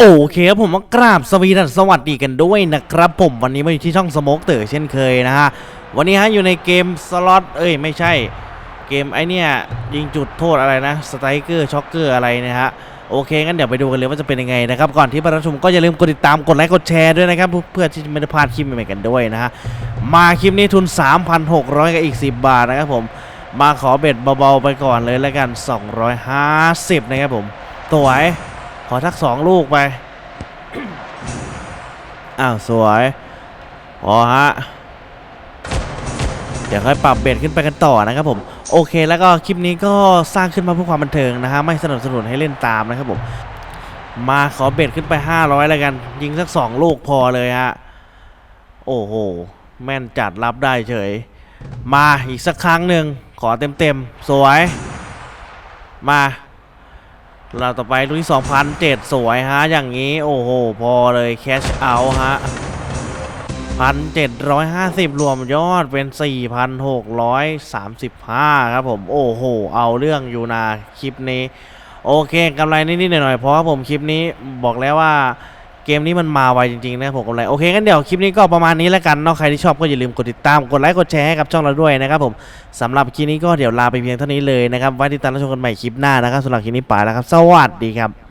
โอเคครับผมมากราบสวีดัสสวัสดีกันด้วยนะครับผมวันนี้มาอยู่ที่ช่องสโมกเตอร์เช่นเคยนะฮะวันนี้ฮะอยู่ในเกมสล็อตเอ้ยไม่ใช่ เกมไอเนี่ยยิงจุดโทษอะไรนะสไตรเกอร์ช็อกเกอร์อะไรนะฮะโอเคงั้นเดี๋ยวไปดูกันเลยว่าจะเป็นยังไงนะครับก่อนที่ไปรับชมก็อย่าลืมกดติดตามกดไลค์กดแชร์ด้วยนะครับเพื่อที่จะไม่ได้พลาดคลิปใหม่ๆกันด้วยนะฮะมาคลิปนี้ทุน 3,600กับอีก 10 บาทนะครับผมมาขอเบ็ดเบาๆไปก่อนเลยแล้วกัน 250 นะครับผมสวย ขอทักสองลูกไป อ้าว สวยพอฮะ เดี๋ยวค่อยปรับเบ็ดขึ้นไปกันต่อนะครับผม โอเคแล้วก็คลิปนี้ก็สร้างขึ้นมาเพื่อความบันเทิงนะฮะ ไม่สนับสนุนให้เล่นตามนะครับผม มาขอเบ็ดขึ้นไป 500 แล้วกัน ยิงสักสองลูกพอเลยฮะ โอ้โห แม่นจัดรับได้เฉย มาอีกสักครั้งหนึ่งขอเต็มๆ สวย มา เราต่อไปรุ่นที่2,007 สวยฮะ อย่างนี้ โอ้โห พอเลยแคชเอาฮะ 1,750 รวมยอดเป็น 4,635 ครับผม โอ้โห เอาเรื่องอยู่นาคลิปนี้ โอเคกำไรนิดๆหน่อยๆเพราะผมคลิปนี้บอกแล้วว่า เกมนี้มันมาไวจริงๆนะผมกำไรโอเคงั้นเดี๋ยวคลิปนี้ก็ประมาณนี้แล้วกันเนาะใครที่ชอบก็อย่าลืมกดติดตามกดไลค์กดแชร์ให้กับช่องเราด้วยนะครับผมสำหรับคลิปนี้ก็เดี๋ยวลาไปเพียงเท่านี้เลยนะครับไว้ติดตามรับชมกันใหม่คลิปหน้านะครับสำหรับคลิปนี้ไปแล้วครับ สวัสดีครับ